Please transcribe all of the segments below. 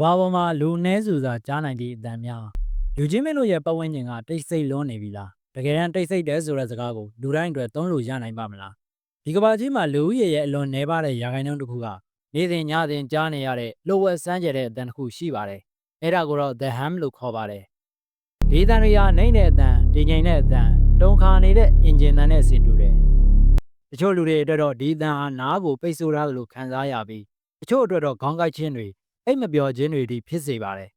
ဘာပေါ်မှာလူနည်းစုသာကြားနိုင်သည့်အတန်များလူချင်းမင်းတို့ရဲ့ပတ်ဝန်းကျင်ကတိတ်ဆိတ်လွန်းနေပြီလားတကယ်တမ်းတိတ်ဆိတ်တယ်ဆိုတဲ့စကားကိုလူတိုင်းအတွက်သုံးလို့ရနိုင်ပါမလားဒီကဘာကြီးမှာလူဦးရေရဲ့အလွန်နှဲပါတဲ့ရာခိုင်နှုန်းတစ်ခုကနေ့စဉ်ညစဉ်ကြားနေရတဲ့လှုပ်ဝက်ဆန်းကျယ်တဲ့အတန်တစ်ခုရှိပါတယ်အဲ့ဒါကိုတော့ the ham လို့ခေါ်ပါတယ်ဒီအတန်တွေဟာနိုင်တဲ့အတန်ဒီငိမ်တဲ့အတန်တုံခါနေတဲ့အင်ဂျင်တန်နဲ့ဆင်တူတယ်တချို့လူတွေအတွက်တော့ဒီအတန်ဟာနားကိုပိတ်ဆို့ထားသလိုခံစားရပြီးတချို့အတွက်တော့ခေါင်းကိုက်ခြင်းတွေ အိတ်မပျော်ခြင်းတွေဒီဖြစ်စေပါတယ်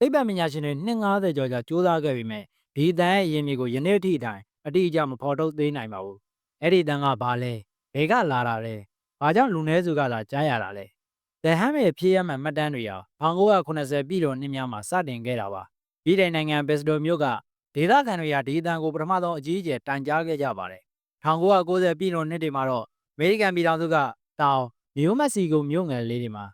သိပ္ပံပညာရှင်တွေ250ကျော်ကြာစူးစမ်းခဲ့ပြီးမြဲဒီအတန်ရဲ့အရင်းမြစ်ကိုယနေ့အထိအတိုင်းအတိအကျမဖော်ထုတ်သေးနိုင်ပါဘူးအဲ့ဒီအတန်ကဘာလဲဘယ်ကလာတာလဲဘာကြောင့်လူနည်းစုကသာကြားရတာလဲ The Ham ရဲ့ဖြည့်ရမှန်မှတ်တမ်းတွေဟာ1980ပြည်တော်နှစ်များမှာစတင်ခဲ့တာပါပြည်တိုင်နိုင်ငံဘက်စတိုမြို့ကဒေသခံတွေဟာဒီအတန်ကိုပထမဆုံးအကြီးအကျယ်တိုင်ကြားခဲ့ကြပါတယ်1990ပြည်တော်နှစ်တွေမှာတော့အမေရိကန်ပြည်ထောင်စုကတောင်မြို့မက်ဆီကိုမြို့ငယ်လေးတွေမှာ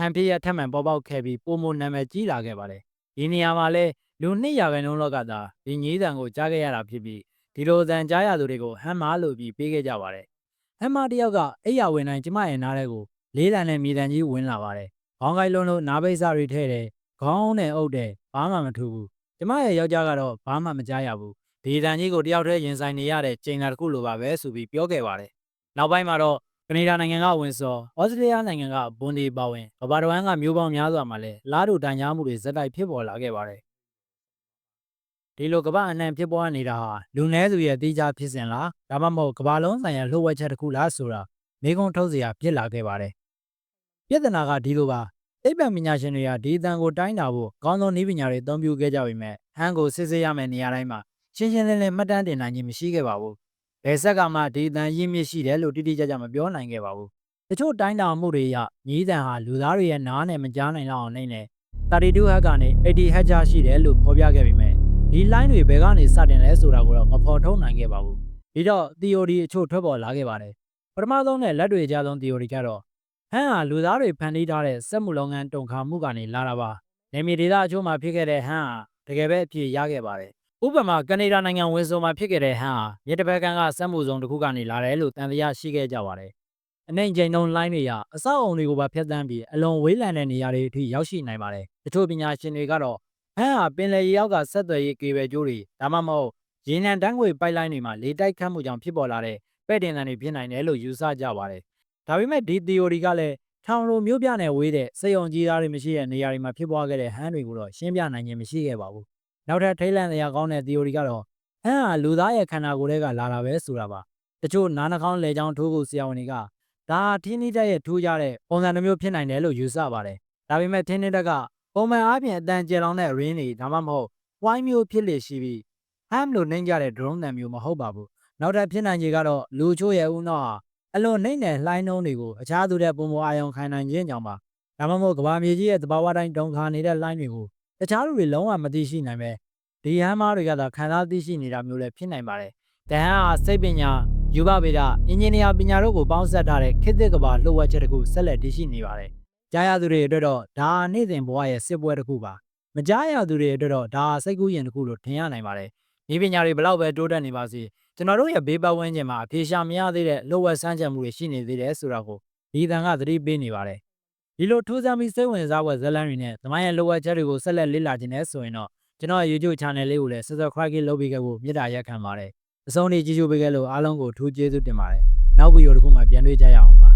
ဟန်ပြရထက်မှန်ပေါ်ပေါက်ခဲ့ပြီးပုံမနာမည်ကြီးလာခဲ့ပါတယ်ဒီနေရာမှာလဲလူ200ရာခိုင်နှုန်းလောက်ကသာဒီညီးတန်ကိုကြားခဲ့ရတာဖြစ်ပြီးဒီလိုတန်ကြားရသူတွေကိုဟမ်မာလို့ပြီးပေးခဲ့ကြပါတယ်ဟမ်မာတယောက်ကအိယာဝင်တိုင်းကျမရဲ့နားထဲကိုလေးတန်နဲ့မြေတန်ကြီးဝင်လာပါတယ်ခေါင်းကိုက်လုံးလို့နားပိတ်စာတွေထည့်တယ်ခေါင်းနဲ့အုပ်တယ်ဘာမှမထူဘူးကျမရဲ့ယောက်ျားကတော့ဘာမှမကြားရဘူးဒီတန်ကြီးကိုတယောက်တည်းရင်ဆိုင်နေရတဲ့ချိန်တာတစ်ခုလိုပါပဲဆိုပြီးပြောခဲ့ပါတယ်နောက်ပိုင်းမှာတော့ ကနေဒါနိုင်ငံကဝင်စော်ဩစတြေးလျနိုင်ငံကဘွန်ဒီပါဝင်ကဘာတဝမ်းကမျိုးပေါင်းများစွာမှာလည်းလားတို့တန်ကြားမှုတွေဇက်တိုက်ဖြစ်ပေါ်လာခဲ့ပါတယ်ဒီလိုကမ္ဘာအနှံဖြစ်ပေါ်နေတာဟာလူနည်းစုရဲ့တိကျဖြစ်စဉ်လားဒါမှမဟုတ်ကမ္ဘာလုံးဆိုင်ရာလှုပ်ဝက်ချက်တစ်ခုလားဆိုတာမေးခွန်းထုတ်စရာဖြစ်လာခဲ့ပါတယ်ပြဿနာကဒီလိုပါသိပ္ပံပညာရှင်တွေကဒီအတန်ကိုတိုင်းတာဖို့ကောင်းသောနည်းပညာတွေအသုံးပြုခဲ့ကြပေမဲ့ဟန်ကိုစစ်ဆေးရမယ့်နေရာတိုင်းမှာရှင်းရှင်းလင်းလင်းမှတ်တမ်းတင်နိုင်ခြင်းမရှိခဲ့ပါဘူး ဘယ်ဆက်ကမှဒီအတန်ရင်းမြစ်ရှိတယ်လို့တိတိကျကျမပြောနိုင်ခဲ့ပါဘူးတချို့တိုင်းတာမှုတွေအရညီးတန်ဟာလူသားတွေရဲ့နားနဲ့မကြားနိုင်လောက်အောင်နေနေ32ဟက်ကနေ80ဟက်ကြားရှိတယ်လို့ဖော်ပြခဲ့ပေမဲ့ဒီ line တွေဘယ်ကနေစတင်လဲဆိုတာကိုတော့မဖော်ထုတ်နိုင်ခဲ့ပါဘူးဒီတော့ theory အချို့ထွက်ပေါ်လာခဲ့ပါတယ်ပထမဆုံးနဲ့လက်တွေ့အကြဆုံး theory ကတော့ဟန်ဟာလူသားတွေဖန်တီးထားတဲ့စက်မှုလုပ်ငန်းတုံခါမှုကနေလာတာပါနေမီဒေသအချို့မှာဖြစ်ခဲ့တဲ့ဟန်ဟာတကယ်ပဲအပြည့်ရခဲ့ပါတယ် ဥပမာကနေဒါနိုင်ငံဝင်းဆိုမှာဖြစ်ခဲ့တဲ့ဟန်ဟာမြေတပက်ကန်ကစက်မှုစုံတစ်ခုကနေလာတယ်လို့တန်တရားရှိခဲ့ကြပါတယ်အနိုင်ကျိန်လုံး line တွေကအဆောက်အုံတွေကိုပါဖျက်ဆီးပြီးအလွန်ဝေးလံတဲ့နေရာတွေအထိရောက်ရှိနိုင်ပါတယ်တချို့ပညာရှင်တွေကတော့ဟန်ဟာပင်လယ်ရေရောက်ကဆက်သွယ်ရေးကေဘယ်ကျိုးတွေဒါမှမဟုတ်ရေနံတန်းငွေပိုက်လိုင်းတွေမှာလေတိုက်ခတ်မှုကြောင့်ဖြစ်ပေါ်လာတဲ့ပဲ့တင်တန်တွေဖြစ်နိုင်တယ်လို့ယူဆကြပါတယ်ဒါပေမဲ့ဒီ theory ကလည်းထောင်လိုမျိုးပြနဲ့ဝေးတဲ့စေယုံကြီးသားတွေမရှိတဲ့နေရာတွေမှာဖြစ်ပွားခဲ့တဲ့ဟန်တွေကိုတော့ရှင်းပြနိုင်ခြင်းမရှိခဲ့ပါဘူး နောက်ထပ်ထိတ်လန့်စရာကောင်းတဲ့ theory ကတော့ဟန်ဟာလူသားရဲ့ခန္ဓာကိုယ်ထဲကလာတာပဲဆိုတာပါတချို့နားနှာခေါင်းလဲချောင်းထိုးဖို့ဆရာဝန်တွေကဒါထင်းနီးတက်ရဲ့ထိုးကြတဲ့ပုံစံတစ်မျိုးဖြစ်နိုင်တယ်လို့ယူဆပါတယ်ဒါပေမဲ့ထင်းနီးတက်ကပုံမှန်အားဖြင့်အတန်ကျယ်လောင်တဲ့ ring တွေဒါမှမဟုတ် wine မျိုးဖြစ်လေရှိပြီး ham လို့နှိမ့်ကြတဲ့ drone တန်မျိုးမဟုတ်ပါဘူးနောက်ထပ်ဖြစ်နိုင်ခြေကတော့လူချို့ရဲ့ဦးနှောက်ဟာအလွန်နှိမ့်တဲ့လှိုင်းနှုံးတွေကိုအခြားသူတဲ့ပုံပေါ်အာရုံခံနိုင်ခြင်းကြောင့်ပါဒါမှမဟုတ်ကဘာမြေကြီးရဲ့သဘာဝတိုင်းတုံခါနေတဲ့လှိုင်းတွေကို တခြားလူတွေလုံးဝမသိရှိနိုင်ပဲဒီဟမ်းမားတွေကသာခံစားသိရှိနေတာမျိုးလည်းဖြစ်နိုင်ပါတယ်တဟန်ဟာစိတ်ပညာယူဘဗေဒအင်ဂျင်နီယာပညာတို့ကိုပေါင်းစပ်ထားတဲ့ခေတ်သစ်ကဘာလှုပ်ဝက်ချက်တခုဆက်လက်တည်ရှိနေပါတယ်ကြားရသူတွေအတွက်တော့ဒါဟာနေ့စဉ်ဘဝရဲ့စစ်ပွဲတစ်ခုပါမကြားရသူတွေအတွက်တော့ဒါဟာစိတ်ကူးရင်တစ်ခုလို့ထင်ရနိုင်ပါတယ်ဒီပညာတွေဘလောက်ပဲတိုးတက်နေပါစေကျွန်တော်တို့ရဲ့ဘေးပတ်ဝန်းကျင်မှာအဖေရှာမရသေးတဲ့လှုပ်ဝက်ဆန်းချက်မှုတွေရှိနေသေးတယ်ဆိုတာကိုဒီတန်ကသတိပေးနေပါတယ် ဒီလိုထိုးစမ်းပြီးစိတ်ဝင်စားဖွယ်ဇာတ်လမ်းတွေနဲ့သမိုင်းရဲ့လှုပ်ဝက်ချက်တွေကိုဆက်လက်လေ့လာခြင်းနဲ့ဆိုရင်တော့ကျွန်တော်ရဲ့ YouTube channel လေးကိုလည်း subscribe လုပ်ပေးခဲ့ဖို့မေတ္တာရက်ခံပါတယ်အဆုံးထိကြည့်ရှုပေးခဲ့လို့အားလုံးကိုထူးကျေးဇူးတင်ပါတယ်နောက်ဗီဒီယိုတစ်ခုမှပြန်တွေ့ကြရအောင်ပါ